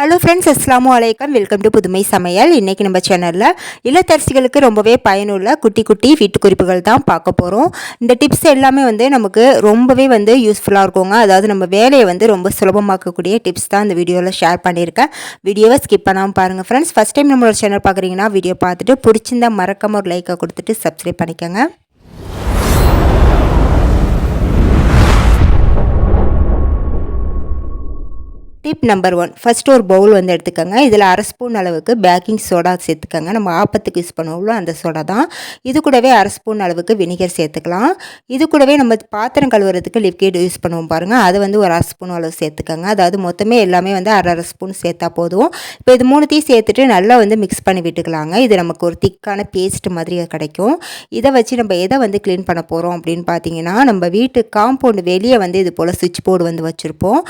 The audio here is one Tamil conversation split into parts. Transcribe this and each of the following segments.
ஹலோ ஃப்ரெண்ட்ஸ் அஸ்லாம் வலைக்கம் வெல்கம் டு புதுமை சமையல் இன்றைக்கி நம்ம சேனலில் இல்லத்தரசிகளுக்கு ரொம்பவே பயனுள்ள குட்டி குட்டி வீட்டு குறிப்புகள் தான் பார்க்க போகிறோம் இந்த டிப்ஸ் எல்லாமே வந்து நமக்கு ரொம்பவே வந்து யூஸ்ஃபுல்லாக இருக்குங்க. அதாவது நம்ம வேலையை வந்து ரொம்ப சுலபமாக்கக்கூடிய டிப்ஸ் தான் இந்த வீடியோவில் ஷேர் பண்ணியிருக்கேன். வீடியோவை ஸ்கிப் பண்ணாமல் பாருங்கள் ஃப்ரெண்ட்ஸ் ஃபஸ்ட் டைம் நம்மளோட சேனல் பார்க்குறீங்கன்னா வீடியோ பார்த்துட்டு பிடிச்சிருந்தா மறக்காம ஒரு லைக்கை கொடுத்துட்டு சப்ஸ்கிரைப் பண்ணிக்கோங்க. டிப் நம்பர் ஒன் ஃபஸ்ட்டு ஒரு பவுல் வந்து எடுத்துக்கோங்க. இதில் அரை ஸ்பூன் அளவுக்கு பேக்கிங் சோடா சேர்த்துக்கோங்க. நம்ம ஆப்பத்துக்கு யூஸ் பண்ணுவோம்ல அந்த சோடா தான். இது கூடவே அரை ஸ்பூன் அளவுக்கு வினிகர் சேர்த்துக்கலாம். இது கூடவே நம்ம பாத்திரம் கழுவுறதுக்கு லிக்விட் யூஸ் பண்ணுவோம் பாருங்கள் அது வந்து ஒரு அரை ஸ்பூன் அளவு சேர்த்துக்கோங்க. அதாவது மொத்தமே எல்லாமே வந்து அரை அரை ஸ்பூன் சேர்த்தா போதும். இப்போ இது மூணுத்தையும் சேர்த்துட்டு நல்லா வந்து மிக்ஸ் பண்ணி விட்டுக்கலாங்க. இது நமக்கு ஒரு திக்கான பேஸ்ட் மாதிரி கிடைக்கும். இதை வச்சு நம்ம எதை வந்து க்ளீன் பண்ண போகிறோம் அப்படின்னு பார்த்தீங்கன்னா நம்ம வீட்டு காம்பவுண்டு வெளியே வந்து இது போல் சுவிட்ச் போர்டு வந்து வச்சுருப்போம்.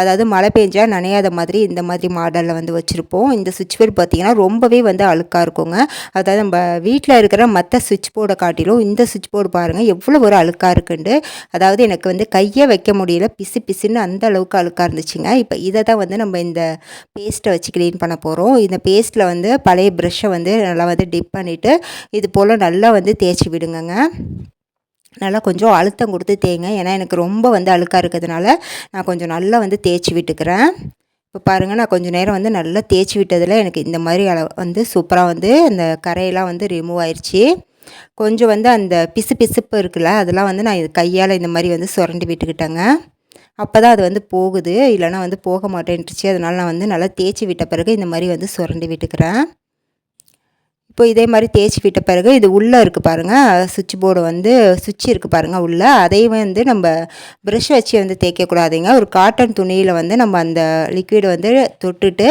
அதாவது மழை பெஞ்சால் நனையாத மாதிரி இந்த மாதிரி மாடலில் வந்து வச்சுருப்போம். இந்த சுவிட்ச் போர்டு பார்த்திங்கன்னா ரொம்பவே வந்து அழுக்காக இருக்குங்க. அதாவது நம்ம வீட்டில் இருக்கிற மற்ற சுவிட்ச் போர்டை காட்டிலும் இந்த சுவிட்ச் போர்டு பாருங்கள் எவ்வளோ ஒரு அழுக்காக இருக்குண்டு. அதாவது எனக்கு வந்து கையை வைக்க முடியல பிசு பிசுன்னு அந்த அளவுக்கு அழுக்காக இருந்துச்சுங்க. இப்போ இதை தான் வந்து நம்ம இந்த பேஸ்ட்டை வச்சு க்ளீன் பண்ண போகிறோம் இந்த பேஸ்ட்டில் வந்து பழைய ப்ரெஷ்ஷை வந்து நல்லா வந்து டிப் பண்ணிவிட்டு இது போல் நல்லா வந்து தேய்ச்சி விடுங்கங்க. நல்லா கொஞ்சம் அழுத்தம் கொடுத்து தேங்க ஏன்னா எனக்கு ரொம்ப வந்து அழுக்காக இருக்கிறதுனால நான் கொஞ்சம் நல்லா வந்து தேய்ச்சி விட்டுக்கிறேன். இப்போ பாருங்கள் நான் கொஞ்சம் நேரம் வந்து நல்லா தேய்ச்சி விட்டதில் எனக்கு இந்த மாதிரி அளவு வந்து சூப்பராக வந்து அந்த கரையெல்லாம் வந்து ரிமூவ் ஆயிடுச்சு கொஞ்சம் வந்து அந்த பிசு பிசுப்பு இருக்குல்ல அதெல்லாம் வந்து நான் இது கையால் இந்த மாதிரி வந்து சுரண்டி விட்டுக்கிட்டேங்க. அப்போ தான் அது வந்து போகுது. இல்லைனா வந்து போக மாட்டேன்ட்டுச்சு அதனால் நான் வந்து நல்லா தேய்ச்சி விட்ட பிறகு இந்த மாதிரி வந்து சுரண்டி விட்டுக்கிறேன். இப்போ இதே மாதிரி தேய்ச்சி விட்ட பிறகு இது உள்ளே இருக்குது பாருங்கள் சுவிட்ச் போர்டு வந்து சுவிட்ச் இருக்குது பாருங்கள் உள்ளே. அதையும் வந்து நம்ம ப்ரஷ் வச்சு வந்து தேய்க்கக்கூடாதுங்க ஒரு காட்டன் துணியில் வந்து நம்ம அந்த லிக்விடை வந்து தொட்டுட்டு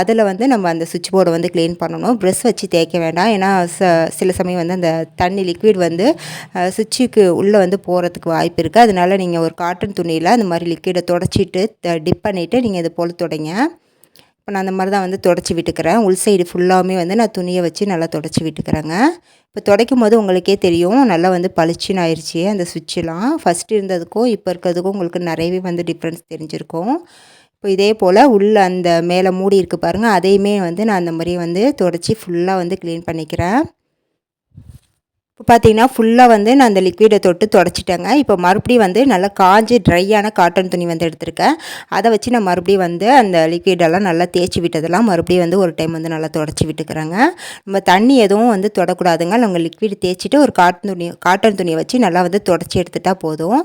அதில் வந்து நம்ம அந்த சுவிட்ச் போர்டை வந்து க்ளீன் பண்ணணும். ப்ரெஷ் வச்சு தேய்க்க வேண்டாம். ஏன்னா ச சில சமயம் வந்து அந்த தண்ணி லிக்விட் வந்து சுவிட்சுக்கு உள்ளே வந்து போகிறதுக்கு வாய்ப்பு இருக்குது அதனால் நீங்கள் ஒரு காட்டன் துணியில் அந்த மாதிரி லிக்விடை தொடச்சிட்டு டிப் பண்ணிவிட்டு நீங்கள் இது போல் தொடங்க. இப்போ நான் அந்த மாதிரி தான் வந்து தொடச்சி விட்டுக்கிறேன். உள் சைடு ஃபுல்லாகவுமே வந்து நான் துணியை வச்சு நல்லா தொடச்சி விட்டுக்கிறேங்க. இப்போ துடைக்கும் போது உங்களுக்கே தெரியும் நல்லா வந்து பளிச்சுன்னு ஆயிடுச்சு அந்த சுவிட்செலாம் ஃபஸ்ட்டு இருந்ததுக்கும் இப்போ இருக்கிறதுக்கும் உங்களுக்கு நிறையவே வந்து டிஃப்ரென்ஸ் தெரிஞ்சிருக்கும். இப்போ இதே போல் உள்ள அந்த மேலே மூடி இருக்குது பாருங்கள் அதையுமே வந்து நான் அந்த மாதிரி வந்து தொடச்சி ஃபுல்லாக வந்து க்ளீன் பண்ணிக்கிறேன். இப்போ பார்த்தீங்கன்னா ஃபுல்லாக வந்து நான் அந்த லிக்விடை தொட்டு தொடச்சிட்டேங்க. இப்போ மறுபடியும் வந்து நல்லா காஞ்சி ட்ரையான காட்டன் துணி வந்து எடுத்திருக்கேன். அதை வச்சு நான் மறுபடியும் வந்து அந்த லிக்விடெல்லாம் நல்லா தேய்ச்சி விட்டதெல்லாம் மறுபடியும் வந்து ஒரு டைம் வந்து நல்லா தொடச்சி விட்டுக்கிறேங்க. நம்ம தண்ணி எதுவும் வந்து தொடக்கூடாதுங்க. நம்ம லிக்விட் தேய்ச்சிட்டு ஒரு காட்டன் துணி காட்டன் துணியை வச்சு நல்லா வந்து தொடச்சி எடுத்துட்டால் போதும்.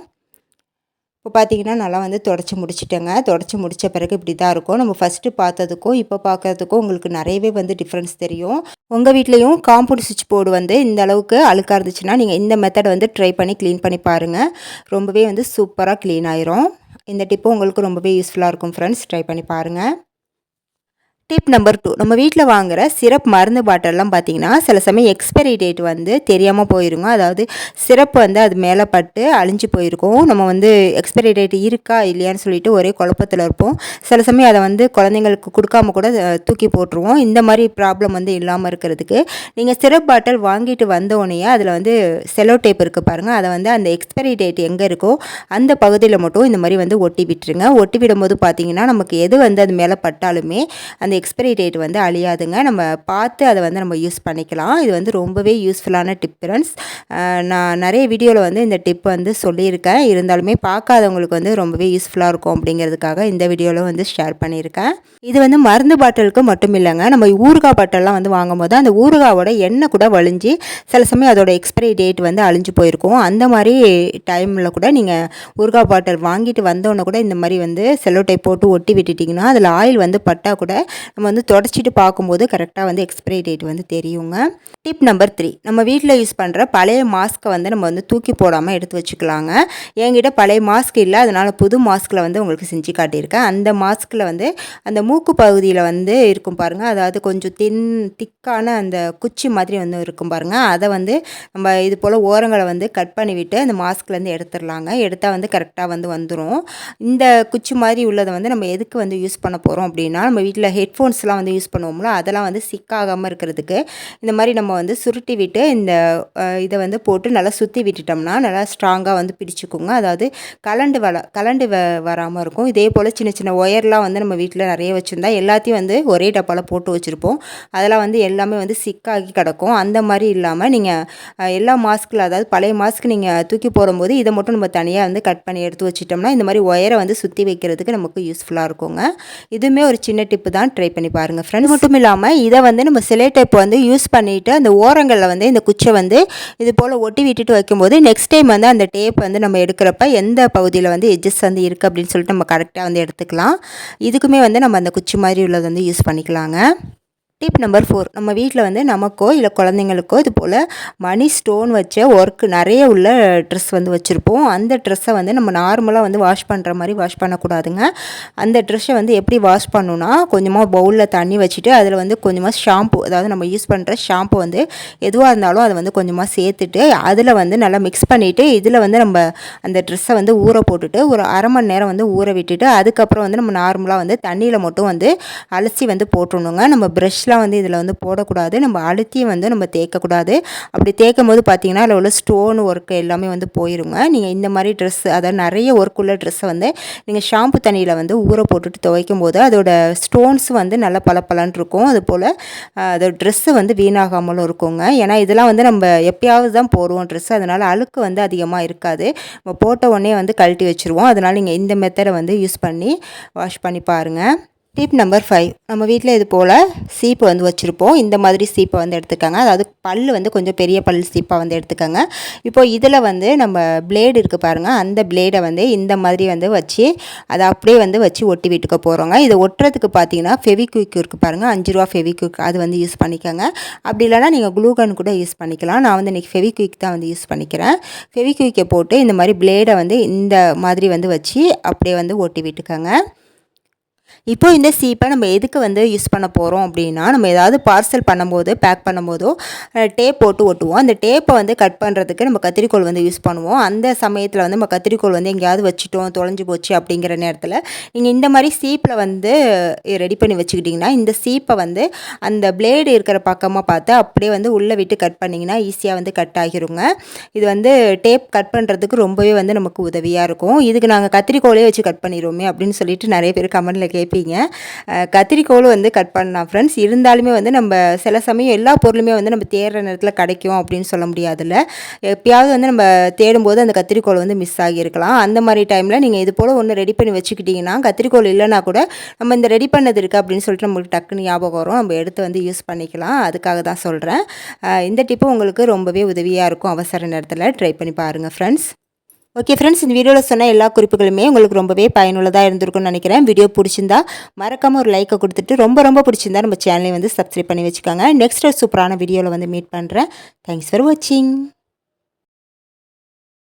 இப்போ பார்த்தீங்கன்னா நல்லா வந்து தொடச்சி முடிச்சிட்டேங்க. தொடச்சி முடித்த பிறகு இப்படி தான் இருக்கும். நம்ம ஃபஸ்ட்டு பார்த்ததுக்கும் இப்போ பார்க்கறதுக்கும் உங்களுக்கு நிறையவே வந்து டிஃப்ரென்ஸ் தெரியும். உங்கள் வீட்லேயும் காம்பவுண்ட் சுவிட்ச் போர்டு வந்து இந்த அளவுக்கு அழுக்காக இருந்துச்சுன்னா நீங்கள் இந்த மெத்தட் வந்து ட்ரை பண்ணி க்ளீன் பண்ணி பாருங்கள் ரொம்பவே வந்து சூப்பராக க்ளீன் ஆயிரும். இந்த டிப்பு உங்களுக்கு ரொம்பவே யூஸ்ஃபுல்லாக இருக்கும் ஃப்ரெண்ட்ஸ் ட்ரை பண்ணி பாருங்கள் டிப் நம்பர் டூ நம்ம வீட்டில் வாங்குகிற சிரப் மருந்து பாட்டிலெலாம் பார்த்திங்கன்னா சில சமயம் எக்ஸ்பைரி டேட் வந்து தெரியாமல் போயிருங்க. அதாவது சிரப் வந்து அது மேலே பட்டு அழிஞ்சு போயிருக்கும். நம்ம வந்து எக்ஸ்பைரி டேட் இருக்கா இல்லையான்னு சொல்லிட்டு ஒரே குழப்பத்தில் இருப்போம். சில சமயம் அதை வந்து குழந்தைங்களுக்கு கொடுக்காம கூட தூக்கி போட்டுருவோம். இந்த மாதிரி ப்ராப்ளம் வந்து இல்லாமல் இருக்கிறதுக்கு நீங்கள் சிரப் பாட்டில் வாங்கிட்டு வந்தோடனே அதில் வந்து செலோ டேப் இருக்குது பாருங்கள் அதை வந்து அந்த எக்ஸ்பைரி டேட் எங்கே இருக்கோ அந்த பகுதியில் மட்டும் இந்த மாதிரி வந்து ஒட்டி விட்டுருங்க. ஒட்டி விடும்போது பார்த்தீங்கன்னா நமக்கு எது வந்து அது மேலே பட்டாலுமே அந்த எக்ஸ்பைரி டேட் வந்து அழியாதுங்க. நம்ம பார்த்து அதை வந்து நம்ம யூஸ் பண்ணிக்கலாம். இது வந்து ரொம்பவே யூஸ்ஃபுல்லான டிஃப்ரென்ஸ் நான் நிறைய வீடியோவில் வந்து இந்த டிப் வந்து சொல்லியிருக்கேன். இருந்தாலுமே பார்க்காதவங்களுக்கு வந்து ரொம்பவே யூஸ்ஃபுல்லாக இருக்கும் அப்படிங்கிறதுக்காக இந்த வீடியோவில் வந்து ஷேர் பண்ணியிருக்கேன். இது வந்து மருந்து பாட்டிலுக்கு மட்டும் இல்லைங்க. நம்ம ஊறுகாய் பாட்டெல்லாம் வந்து வாங்கும் போது அந்த ஊறுகாவோட எண்ணெய் கூட வழிஞ்சு சில சமயம் அதோட எக்ஸ்பைரி டேட் வந்து அழிஞ்சு போயிருக்கும். அந்த மாதிரி டைமில் கூட நீங்கள் ஊறுகாய் பாட்டில் வாங்கிட்டு வந்தோடனே கூட இந்த மாதிரி வந்து செல்லோ டைப் போட்டு ஒட்டி விட்டுட்டிங்கன்னா அதில் ஆயில் வந்து பட்டால் கூட நம்ம வந்து தொடச்சிட்டு பார்க்கும்போது கரெக்டாக வந்து எக்ஸ்பிரி டேட் வந்து தெரியுங்க. டிப் நம்பர் த்ரீ நம்ம வீட்டில் யூஸ் பண்ணுற பழைய மாஸ்க்கை வந்து நம்ம வந்து தூக்கி போடாமல் எடுத்து வச்சுக்கலாங்க. என்கிட்ட பழைய மாஸ்க் இல்லை அதனால் புது மாஸ்கில் வந்து உங்களுக்கு செஞ்சு காட்டியிருக்கேன். அந்த மாஸ்கில் வந்து அந்த மூக்கு பகுதியில் வந்து இருக்கும் பாருங்கள் அதாவது கொஞ்சம் தின் திக்கான அந்த குச்சி மாதிரி வந்து இருக்கும் பாருங்கள் அதை வந்து நம்ம இது போல் ஓரங்களை வந்து கட் பண்ணிவிட்டு அந்த மாஸ்க்லேருந்து எடுத்துடலாங்க. எடுத்தால் வந்து கரெக்டாக வந்து வந்துடும் இந்த குச்சி மாதிரி உள்ளதை வந்து நம்ம எதுக்கு வந்து யூஸ் பண்ண போகிறோம் அப்படின்னா நம்ம வீட்டில் ஹெட் ஹெட்ஃபோன்ஸ்லாம் வந்து யூஸ் பண்ணுவோம்ல அதெல்லாம் வந்து சிக்காகாமல் இருக்கிறதுக்கு இந்த மாதிரி நம்ம வந்து சுருட்டி விட்டு இந்த இதை வந்து போட்டு நல்லா சுற்றி விட்டுட்டோம்னா நல்லா ஸ்ட்ராங்காக வந்து பிடிச்சிக்கோங்க. அதாவது கலண்டு வள கலண்டு வ வராமல் இருக்கும். இதே போல் சின்ன சின்ன ஒயர்லாம் வந்து நம்ம வீட்டில் நிறைய வச்சுருந்தா எல்லாத்தையும் வந்து ஒரே டப்பாவில் போட்டு வச்சுருப்போம். அதெல்லாம் வந்து எல்லாமே வந்து சிக்காகி கிடக்கும். அந்த மாதிரி இல்லாமல் நீங்கள் எல்லா மாஸ்கில் அதாவது பழைய மாஸ்க்கு நீங்கள் தூக்கி போடும்போது இதை மட்டும் நம்ம தனியாக வந்து கட் பண்ணி எடுத்து வச்சிட்டோம்னா இந்த மாதிரி ஒயரை வந்து சுற்றி வைக்கிறதுக்கு நமக்கு யூஸ்ஃபுல்லாக இருக்குங்க. இதுவுமே ஒரு சின்ன டிப்பு தான். ட்ரை பண்ணி பாருங்கள் ஃப்ரெண்ட்ஸ் மட்டும் இல்லாமல் இதை வந்து நம்ம சிலை டைப் வந்து யூஸ் பண்ணிவிட்டு அந்த ஓரங்களில் வந்து இந்த குச்சை வந்து இது போல் ஒட்டி விட்டுட்டு வைக்கும்போது நெக்ஸ்ட் டைம் வந்து அந்த டேப் வந்து நம்ம எடுக்கிறப்ப எந்த பகுதியில் வந்து எட்ஜஸ் வந்து இருக்குது அப்படின்னு சொல்லிட்டு நம்ம கரெக்டாக வந்து எடுத்துக்கலாம். இதுக்குமே வந்து நம்ம அந்த குச்சி மாதிரி உள்ளது வந்து யூஸ் பண்ணிக்கலாங்க. டிப் நம்பர் ஃபோர் நம்ம வீட்டில் வந்து நமக்கோ இல்லை குழந்தைங்களுக்கோ இது போல் மணி ஸ்டோன் வச்ச ஒர்க் நிறைய உள்ள ட்ரெஸ் வந்து வச்சுருப்போம். அந்த ட்ரெஸ்ஸை வந்து நம்ம நார்மலாக வந்து வாஷ் பண்ணுற மாதிரி வாஷ் பண்ணக்கூடாதுங்க. அந்த ட்ரெஸ்ஸை வந்து எப்படி வாஷ் பண்ணணும்னா கொஞ்சமாக பவுலில் தண்ணி வச்சுட்டு அதில் வந்து கொஞ்சமாக ஷாம்பு அதாவது நம்ம யூஸ் பண்ணுற ஷாம்பு வந்து எதுவாக இருந்தாலும் அதை வந்து கொஞ்சமாக சேர்த்துட்டு அதில் வந்து நல்லா மிக்ஸ் பண்ணிவிட்டு இதில் வந்து நம்ம அந்த ட்ரெஸ்ஸை வந்து ஊற போட்டுட்டு ஒரு அரை மணி நேரம் வந்து ஊற விட்டுட்டு அதுக்கப்புறம் வந்து நம்ம நார்மலாக வந்து தண்ணியில் மட்டும் வந்து அலசி வந்து போட்டுடணுங்க. நம்ம ப்ரஷ்லாம் வந்து இதில் வந்து போடக்கூடாது. நம்ம அழுத்தியும் வந்து நம்ம தேய்க்கக்கூடாது. அப்படி தேய்க்கும் போது பார்த்தீங்கன்னா அதில் உள்ள ஸ்டோன் ஒர்க் எல்லாமே வந்து போயிருங்க. நீங்கள் இந்த மாதிரி ட்ரெஸ் அதாவது நிறைய ஒர்க் உள்ள ட்ரெஸ்ஸை வந்து நீங்கள் ஷாம்பு தண்ணியில் வந்து ஊற போட்டுட்டு துவைக்கும் போது அதோட ஸ்டோன்ஸ் வந்து நல்லா பளபளன்னு இருக்கும். அது போல் அதோட ட்ரெஸ்ஸு வந்து வீணாகாமலும் இருக்குங்க. ஏன்னா இதெல்லாம் வந்து நம்ம எப்பயாவது தான் போடுவோம் ட்ரெஸ் அதனால் அழுக்கு வந்து அதிகமாக இருக்காது. நம்ம போட்ட உடனே வந்து கழட்டி வச்சுருவோம். அதனால் நீங்கள் இந்த மெத்தடை வந்து யூஸ் பண்ணி வாஷ் பண்ணி பாருங்கள் டிப் நம்பர் ஃபைவ் நம்ம வீட்டில் இது போல் சீப்பு வந்து வச்சுருப்போம். இந்த மாதிரி சீப்பை வந்து எடுத்துக்கோங்க. அதாவது பல் வந்து கொஞ்சம் பெரிய பல் சீப்பாக வந்து எடுத்துக்கோங்க. இப்போ இதில் வந்து நம்ம பிளேடு இருக்குது பாருங்கள் அந்த பிளேடை வந்து இந்த மாதிரி வந்து வச்சு அதை அப்படியே வந்து வச்சு ஒட்டி விட்டுக்க போகிறோங்க இதை ஒட்டுறதுக்கு பார்த்தீங்கன்னா ஃபெவிக்விக் இருக்குது பாருங்கள் அஞ்சு ரூபா ஃபெவிக்விக் அது வந்து யூஸ் பண்ணிக்கோங்க. அப்படி இல்லைனா நீங்கள் க்ளூகன் கூட யூஸ் பண்ணிக்கலாம். நான் வந்து இன்றைக்கி ஃபெவிக்விக் தான் வந்து யூஸ் பண்ணிக்கிறேன். ஃபெவிக்விக்கை போட்டு இந்த மாதிரி பிளேடை வந்து இந்த மாதிரி வந்து வச்சு அப்படியே வந்து ஒட்டி விட்டுக்கோங்க. இப்போது இந்த சீப்பை நம்ம எதுக்கு வந்து யூஸ் பண்ண போகிறோம் அப்படின்னா நம்ம ஏதாவது பார்சல் பண்ணும்போது பேக் பண்ணும்போதோ டேப் போட்டு ஒட்டுவோம். அந்த டேப்பை வந்து கட் பண்ணுறதுக்கு நம்ம கத்திரிக்கோல் வந்து யூஸ் பண்ணுவோம். அந்த சமயத்தில் வந்து நம்ம கத்திரிக்கோல் வந்து எங்கேயாவது வச்சுட்டோம் தொலைஞ்சு போச்சு அப்படிங்கிற நேரத்தில் நீங்கள் இந்த மாதிரி சீப்பில் வந்து ரெடி பண்ணி வச்சுக்கிட்டிங்கன்னா இந்த சீப்பை வந்து அந்த பிளேடு இருக்கிற பக்கமாக பார்த்து அப்படியே வந்து உள்ளே விட்டு கட் பண்ணிங்கன்னா ஈஸியாக வந்து கட் ஆகிருங்க. இது வந்து டேப் கட் பண்ணுறதுக்கு ரொம்பவே வந்து நமக்கு உதவியாக இருக்கும். இதுக்கு நாங்கள் கத்திரிக்கோலே வச்சு கட் பண்ணிடுவோமே அப்படின்னு சொல்லிட்டு நிறைய பேர் கமெண்ட்டில் கேட்பீங்க. அஹ் கத்திரிக்கோல் வந்து கட் பண்ணலாம் ஃப்ரெண்ட்ஸ் இருந்தாலுமே வந்து நம்ம சில சமயம் எல்லா பொருளுமே வந்து நம்ம தேடுற நேரத்தில் கிடைக்கும் அப்படின்னு சொல்ல முடியாதுல்ல. எப்பயாவது வந்து நம்ம தேடும்போது அந்த கத்திரிக்கோல் வந்து மிஸ் ஆகியிருக்கலாம். அந்த மாதிரி டைமில் நீங்கள் இது போல் ஒன்று ரெடி பண்ணி வச்சுக்கிட்டிங்கன்னா கத்திரிக்கோல் இல்லைனா கூட நம்ம இந்த ரெடி பண்ணது இருக்குது அப்படின்னு சொல்லிட்டு நம்மளுக்கு டக்குன்னு ஞாபகம் வரும். நம்ம எடுத்து வந்து யூஸ் பண்ணிக்கலாம். அதுக்காக தான் சொல்கிறேன் இந்த டிப்பு உங்களுக்கு ரொம்பவே உதவியாக இருக்கும் அவசர நேரத்தில். ட்ரை பண்ணி பாருங்கள் ஃப்ரெண்ட்ஸ் ஓகே ஃப்ரெண்ட்ஸ் இந்த வீடியோவில் சொன்ன எல்லா குறிப்புகளுமே உங்களுக்கு ரொம்பவே பயனுள்ளதாக இருந்திருக்கும்னு நினைக்கிறேன். வீடியோ பிடிச்சிருந்தா மறக்காமல் ஒரு லைக்கை கொடுத்துட்டு ரொம்ப ரொம்ப பிடிச்சிருந்தா நம்ம சேனலை வந்து சப்ஸ்கிரைப் பண்ணி வச்சுக்கோங்க. நெக்ஸ்ட் ஒரு சூப்பரான வீடியோவில் வந்து மீட் பண்ணுறேன் தேங்க்ஸ் ஃபார் வாட்சிங்